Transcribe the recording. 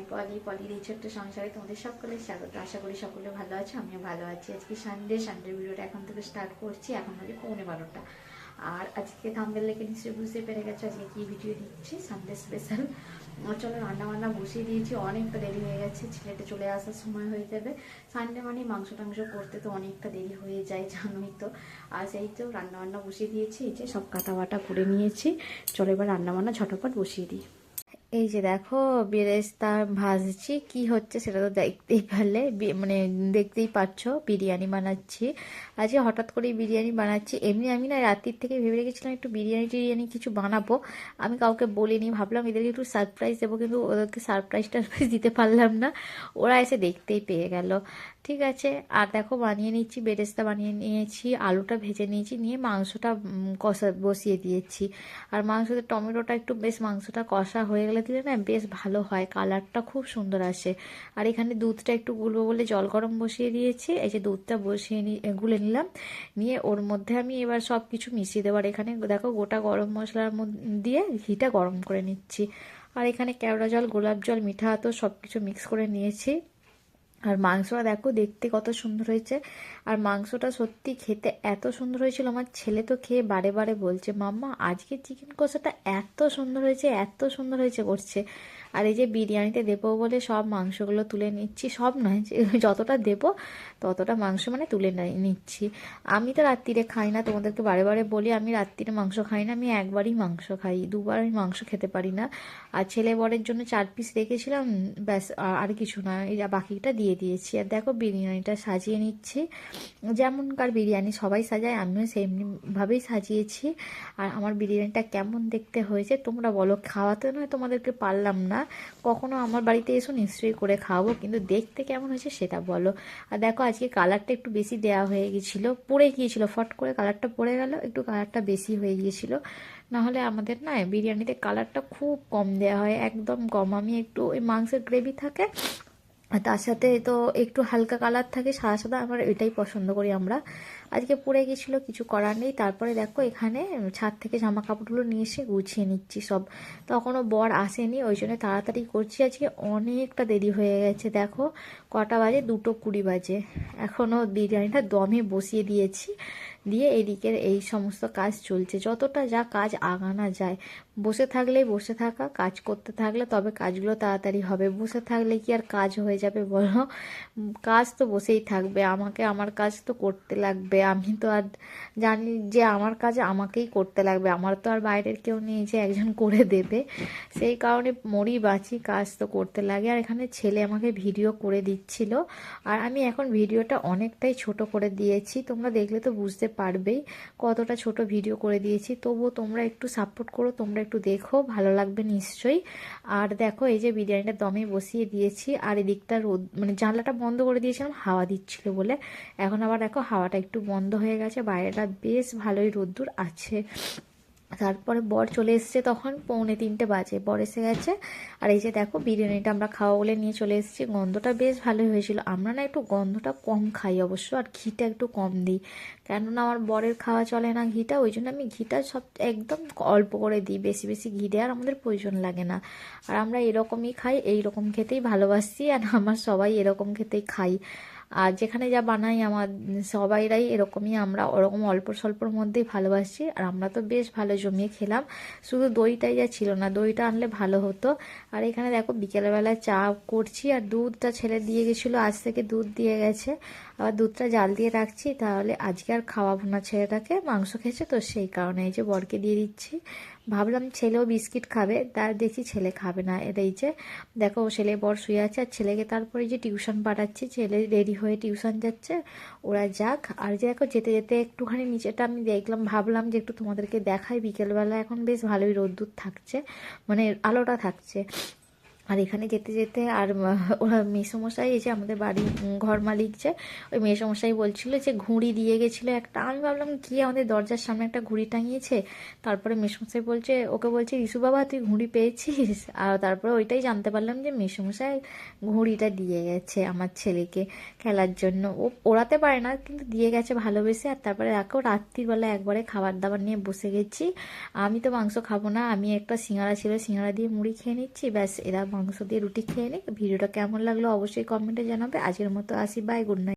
আমি পলি পলির এই ছোট্ট সংসারে তোমাদের সকলের স্বাগত। আশা করি সকলে ভালো আছে, আমিও ভালো আছি। আজকে সানডে সানডে ভিডিওটা এখন থেকে স্টার্ট করছি, এখন বাজে পৌনে বারোটা। আর আজকে থাম্বেল লেখে নিশ্চয়ই বুঝতে পেরে গেছো আজকে কি ভিডিও দিচ্ছি সানডে স্পেশাল চলো রান্না বান্না বসিয়ে দিয়েছি, অনেকটা দেরি হয়ে গেছে, ছেলেটা চলে আসার সময় হয়ে যাবে। সানডে মানে মাংস টাংস করতে তো অনেকটা দেরি হয়ে যায়, জানোই তো। আর সেই তো রান্না বান্না বসিয়ে দিয়েছি, এই যে সব কাটা বাটা করে নিয়েছি। চলো এবার রান্না বান্না ঝটপট বসিয়ে দিই। এই যে দেখো বেরেস্তা ভাজছি, কি হচ্ছে সেটা তো দেখতেই পারলে মানে দেখতেই পাচ্ছ, বিরিয়ানি বানাচ্ছি। আজকে হঠাৎ করেই বিরিয়ানি বানাচ্ছি, এমনি আমি না রাত্রির থেকে ভেবে রেখেছিলাম একটু বিরিয়ানি টিরিয়ানি কিছু বানাবো। আমি কাউকে বলিনি, ভাবলাম এদেরকে একটু সারপ্রাইজ দেবো, কিন্তু ওদেরকে সারপ্রাইজ টারপ্রাইজ দিতে পারলাম না। ওরা এসে দেখতেই পেয়ে গেল। ঠিক আছে, আর দেখো বানিয়ে নিচ্ছি, বেরেস্তা বানিয়ে নিয়েছি, আলুটা ভেজে নিয়েছি, নিয়ে মাংসটা কষা, বসিয়ে দিয়েছি। আর মাংসতে টমেটোটা একটু, বেশ মাংসটা কষা হয়ে গেলে দিলে না বেশ ভালো হয়, কালারটা খুব সুন্দর আসে। আর এখানে দুধটা একটু গুলবো বলে জল গরম বসিয়ে দিয়েছি, এই যে দুধটা বসিয়ে গুলে নিলাম। নিয়ে ওর মধ্যে আমি এবার সব কিছু মিশিয়ে দেবো। আর এখানে দেখো গোটা গরম মশলার দিয়ে ঘিটা গরম করে নিচ্ছি। আর এখানে কেওড়া জল, গোলাপ জল, মিঠা তো সব কিছু মিক্স করে নিয়েছি। আর মাংসটা দেখো, দেখতে কত সুন্দর হয়েছে। আর মাংসটা সত্যি খেতে এত সুন্দর হয়েছিল। আমার ছেলে তো খেয়ে বারে বারে বলছে, মাম্মা আজকে চিকেন কষাটা এত সুন্দর হয়েছে, এত সুন্দর হয়েছে করছে। আর এই যে বিরিয়ানিতে দেবো বলে সব মাংসগুলো তুলে নিচ্ছি, সব নয় যতটা দেবো ততটা মাংস মানে তুলে নিচ্ছি। আমি তো রাত্রিরে খাই না, তোমাদেরকে বারে বারে বলি, আমি রাত্রিরে মাংস খাই না, আমি একবারই মাংস খাই দুবার আমি মাংস খেতে পারি না। আর ছেলে বরের জন্য চার পিস রেখেছিলাম, ব্যাস, আর- কিছু না বাকিটা দিয়ে দিয়েছি। আর দেখো বিরিয়ানিটা সাজিয়ে নিচ্ছি, যেমনকার বিরিয়ানি সবাই সাজায়, আমিও সেমনিভাবেই সাজিয়েছি। আর আমার বিরিয়ানিটা কেমন দেখতে হয়েছে, তোমরা বলো, খাওয়াতে নয় তোমাদেরকে পারলাম না। কখনো আমার বাড়িতে এসো, নিশ্চয়ই করে খাওয়াবো, কিন্তু দেখতে কেমন হয়েছে সেটা বলো। আর দেখো, আজকে কালারটা একটু বেশি দেওয়া হয়ে গিয়েছিল, পড়ে গিয়েছিল, ফট করে কালারটা পড়ে গেল, একটু কালারটা বেশি হয়ে গিয়েছিল। নাহলে আমাদের না, বিরিয়ানিতে কালারটা খুব কম দেওয়া হয়, একদম কম। আমি একটু ওই মাংসের গ্রেভি থাকে আর তার সাথে তো একটু হালকা কালার থাকে, সাদা সাদা আমার এটাই পছন্দ করি আমরা। আজকে পড়ে গেছিল, কিছু করার নেই। তারপরে দেখো এখানে ছাদ থেকে জামা কাপড়গুলো নিয়ে এসে গুছিয়ে নিচ্ছি সব। তখনও বর আসেনি, ওই জন্য তাড়াতাড়ি করছি। আজকে অনেকটা দেরি হয়ে গেছে, দেখো। কটা বাজে? দুটো কুড়ি বাজে। এখনও বিরিয়ানিটা দমে বসিয়ে দিয়েছি। দিয়ে এদিকের এই সমস্ত কাজ চলছে। যতটা যা কাজ আগানো যায়। বসে থাকলেই বসে থাকা, কাজ করতে থাকলে তবে কাজগুলো তাড়াতাড়ি হবে। বসে থাকলে কি আর কাজ হয়ে যাবে বলো? কাজ তো বসেই থাকবে। আমাকে আমার কাজ তো করতে লাগবে। আমি তো আর জানি যে আমার কাজ আমাকেই করতে লাগবে। আমার তো আর বাইরের কেউ নেই যে একজন করে দেবে। সেই কারণে মরি বাঁচি, কাজ তো করতে লাগে। আর এখানে ছেলে আমাকে ভিডিও করে দিচ্ছিল। আর আমি এখন ভিডিওটা অনেকটাই ছোট করে দিয়েছি। তোমরা দেখলে তো বুঝতে পারবেই কতটা ছোট ভিডিও করে দিয়েছি, তবুও তোমরা একটু সাপোর্ট করো, তোমরা একটু দেখো, ভালো লাগবে নিশ্চয়ই। আর দেখো, এই যে বিরিয়ানিটা দমে বসিয়ে দিয়েছি, আর এদিকটা রোদ মানে জানলাটা বন্ধ করে দিয়েছিলাম, হাওয়া দিচ্ছিল বলে। এখন আবার দেখো, হাওয়াটা একটু বন্ধ হয়ে গেছে, বাইরেটা বেশ ভালোই রোদ্দুর আছে। তারপরে বর চলে এসেছে তখন, পৌনে তিনটে বাজে। বর এসে গেছে, আর এই যে দেখো বিরিয়ানিটা আমরা খাওয়া বলে নিয়ে চলে এসেছি। গন্ধটা বেশ ভালোই হয়েছিল। আমরা না একটু গন্ধটা কম খাই অবশ্য, আর ঘিটা একটু কম দিই। কেননা আমার বরের খাওয়া চলে না ঘিটা, ওই জন্য আমি ঘিটা সব একদম অল্প করে দিই। বেশি বেশি ঘি দেওয়ার আমাদের প্রয়োজন লাগে না। আর আমরা এরকমই খাই এই রকম খেতেই ভালোবাসি, আর আমার সবাই এরকম খেতেই খাই। আর যেখানে যা বানাই আমার সবাইরাই এরকমই, আমরা ওরকম অল্প স্বল্পর মধ্যেই ভালোবাসি। আর আমরা তো বেশ ভালো জমিয়ে খেলাম। শুধু দইটাই যা ছিল না, দইটা আনলে ভালো হতো। আর এখানে দেখো বিকেলবেলা চা করছি, আর দুধটা ছেলে দিয়ে গেছিল, আজ থেকে দুধ দিয়ে গেছে। আবার দুধটা জাল দিয়ে রাখছি, তাহলে আজকে আর খাওয়াবো না ছেলেটাকে, মাংস খেয়েছে, তো সেই কারণে এই যে বরকে দিয়ে দিচ্ছি। ভাবলাম ছেলেও বিস্কিট খাবে তার দেখি ছেলে খাবে না। এই যে দেখো ছেলে বর শুয়ে আছে, আর ছেলেকে তারপরে যে টিউশন পাঠাচ্ছি, ছেলে রেডি হয়ে টিউশন যাচ্ছে, ওরা যাক। আর যে দেখো যেতে যেতে একটুখানি নিচেটা আমি দেখলাম, ভাবলাম যে একটু তোমাদেরকে দেখাই। বিকেলবেলা এখন বেশ ভালোই রোদ্দুর থাকছে মানে আলোটা থাকছে। আর এখানে যেতে যেতে আর ওরা মেসোমশাই এই যে আমাদের উম, ঘর মালিক যে ওই মেসোমশাই বলছিল যে ঘুড়ি দিয়ে গেছিল একটা। আমি ভাবলাম কি আমাদের দরজার সামনে একটা ঘুড়ি টাঙিয়েছে? তারপরে মেসোমশাই বলছে ওকে বলছে রিসু বাবা তুই ঘুড়ি পেয়েছিস? আর তারপরে ওইটাই জানতে পারলাম যে মেসোমশাই ঘুড়িটা দিয়ে গেছে আমার ছেলেকে খেলার জন্য। ও ওড়াতে পারে না কিন্তু দিয়ে গেছে ভালোবেসে। আর তারপরে দেখো রাত্রিবেলা একবারে খাবার দাবার নিয়ে বসে গেছি। আমি তো মাংস খাব না আমি একটা সিঙ্গারা ছিল সিঙ্গারা দিয়ে মুড়ি খেয়ে নিচ্ছি ব্যাস এরা মাংস দিয়ে রুটি খেয়ে নিক ভিডিওটা কেমন লাগল অবশ্যই কমেন্টে জানাবে। আজকের মতো আসি বাই গুড নাইট